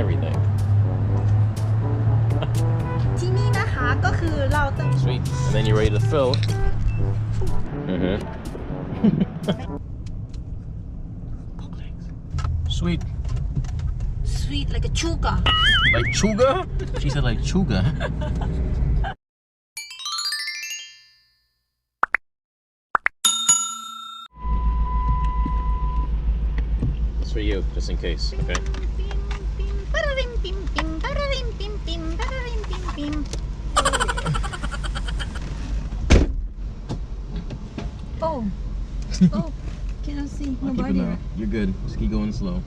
everything. ที่นี่นะคะก็คือเราต้อง Sweet. And then you're ready to fill. Mm-hmm. Sweet. sweet like a sugar Like chuga? She said like chuga. It's for you, just in case, okay? Oh cannot see nobody You're good. Just keep going slow.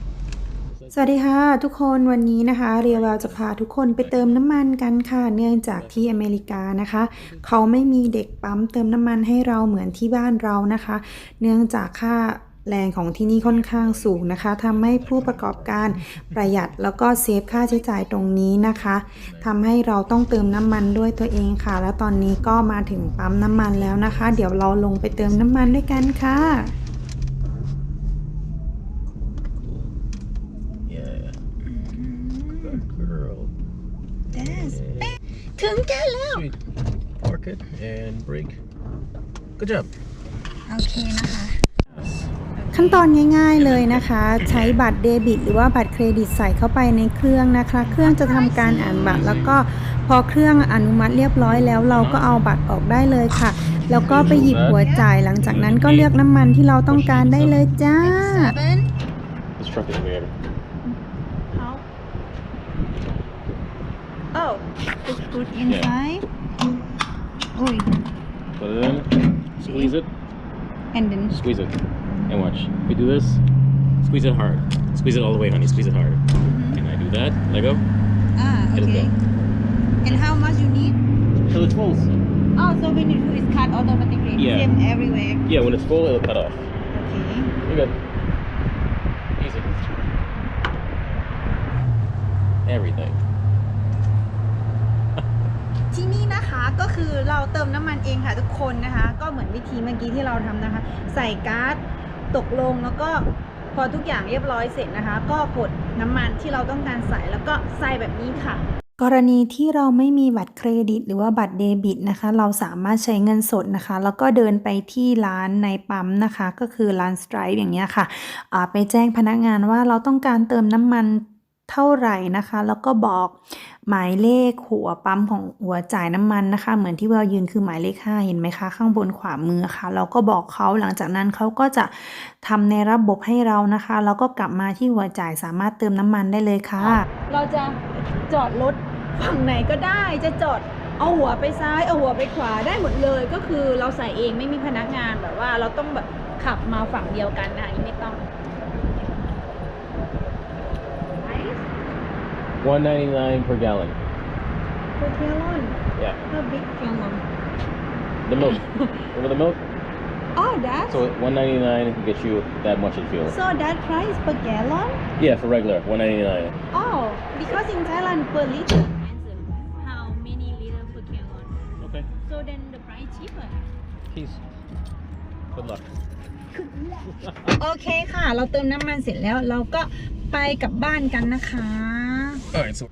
สวัสดีค่ะทุกคนวันนี้นะคะเรียวแววจะพาทุกคนไปเติมน้ำมันกันค่ะเนื่องจากที่อเมริกานะคะ เขาไม่มีเด็กปั๊มเติมน้ำมันให้เราเหมือนที่บ้านเรานะคะ เนื่องจากค่า แรงของที่นี่ค่อนข้างสูงนะคะทำให้ผู้ประกอบการประหยัดแล้วก็เซฟค่าใช้จ่ายตรงนี้นะคะทำให้เราต้องเติมน้ำมันด้วยตัวเองค่ะ แล้วตอนนี้ก็มาถึงปั๊มน้ำมันแล้วนะคะ เดี๋ยวเราลงไปเติมน้ำมันด้วยกันค่ะ Yeah. Good girl. That's ถึงกันแล้ว Sweet. Park it and brake. Good job. โอเคนะคะ ขั้นตอนง่ายๆเลยนะคะ ใช้บัตรเดบิต หรือว่าบัตรเครดิตใส่เข้าไปในเครื่องนะคะ เครื่องจะทำการอ่านบัตร แล้วก็พอเครื่องอนุมัติเรียบร้อยแล้ว เราก็เอาบัตรออกได้เลยค่ะ แล้วก็ไปหยิบหัวจ่ายหลังจากนั้นก็เลือกน้ำมันที่เราต้องการได้เลยจ้า seven This truck is weird. how oh just put inside Oi Put it in. Squeeze it. and then Squeeze it. And watch. If we do this, squeeze it hard. Squeeze it all the way, honey. Squeeze it hard. And I do that. Let go. ah Let it okay go. and how much you need Till it's full. oh so when you do it's cut automatically Yeah. same everywhere Yeah, when it's full, it'll cut off. okay You're good. Easy. Everything. ที่นี่นะคะก็คือเราเติมน้ำมันเองค่ะทุกคนนะคะ ก็เหมือนวิธีเมื่อกี้ที่เราทำนะคะ ใส่ก๊าซ ตกลงแล้วก็พอทุกอย่างเรียบร้อยเสร็จนะคะ ก็กดน้ำมันที่เราต้องการใส่แล้วก็ใส่แบบนี้ค่ะ กรณีที่เราไม่มีบัตรเครดิต หรือว่าบัตรเดบิตนะคะ เราสามารถใช้เงินสดนะคะ แล้วก็เดินไปที่ร้านในปั๊มนะคะ ก็คือร้านสไตร์อย่างเงี้ยค่ะไปแจ้งพนักงานว่าเราต้องการเติมน้ำมันเท่าไหร่นะคะ แล้วก็บอก หมายเลขหัวปั๊มของหัวจ่ายน้ำมันนะคะ เหมือนที่เรายืนคือหมายเลข 5 เห็นไหมคะ ข้างบนขวามือค่ะ เราก็บอกเขาหลังจากนั้นเขาก็จะทำในระบบให้เรานะคะ แล้วก็กลับมาที่หัวจ่ายสามารถเติมน้ำมันได้เลยค่ะ เราจะจอดรถฝั่งไหนก็ได้จะจอดเอาหัวไปซ้ายเอาหัวไปขวาได้หมดเลยก็คือเราใส่เองไม่มีพนักงานแบบว่าเราต้องแบบขับมาฝั่งเดียวกันนะอันนี้ไม่ต้อง 199 per gallon. per gallon Yeah. how big gallon The milk. Remember the milk? oh that's So 199 can get you that much in fuel. so that price per gallon Yeah, for regular, 199. oh because in Thailand per liter how many liter per gallon Okay. so then the price cheaper Peace. Good luck. โอเคค่ะ เราเติมน้ำมันเสร็จแล้ว เราก็ไปกลับบ้านกันนะคะ Alright, so.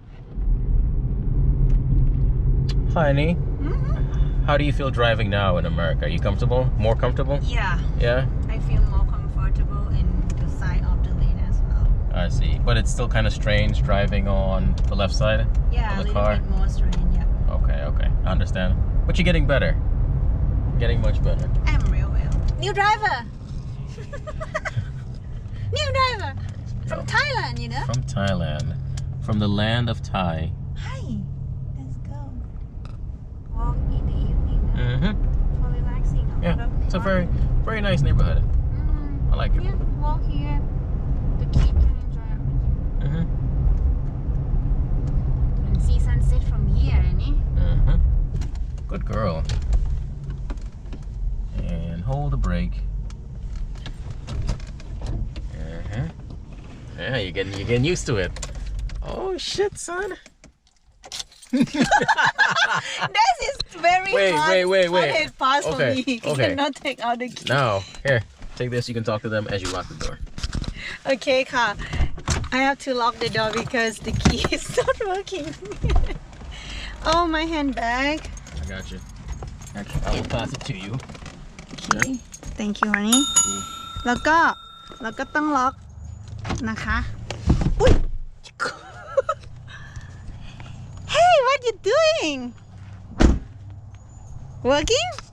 Hi, honey. Mm-hmm. How do you feel driving now in America? Are you comfortable? More comfortable? yeah Yeah? I feel more comfortable in the side of the lane as well I see. But it's still kind of strange driving on the left side? yeah Of a the little car? bit more strange yeah Okay, okay. I understand. But you're getting better. Getting much better. I'm real well new driver new driver from Thailand you know From Thailand. From the land of Thai. hi let's go walk in the evening Mm-hmm. for relaxing Yeah, it's a very, very nice neighborhood. mm, I like it. yeah walk here the kid can enjoy it Mm-hmm. and see sunset from here eh? Mm-hmm. Good girl. And hold the brake. Uh-huh. Yeah, you're getting you're getting used to it. Oh shit, son. This is very Wait, hard, wait, wait, wait. hard pass Okay, for me. You okay. cannot take out the key. Now, here, take this. You can talk to them as you lock the door. โอเคค่ะ I have to lock the door because the key is not working. oh, my handbag. I got you. Actually, I will pass it to you. Okay. Thank you honey แล้วก็แล้วก็ต้องล็อกนะคะ Working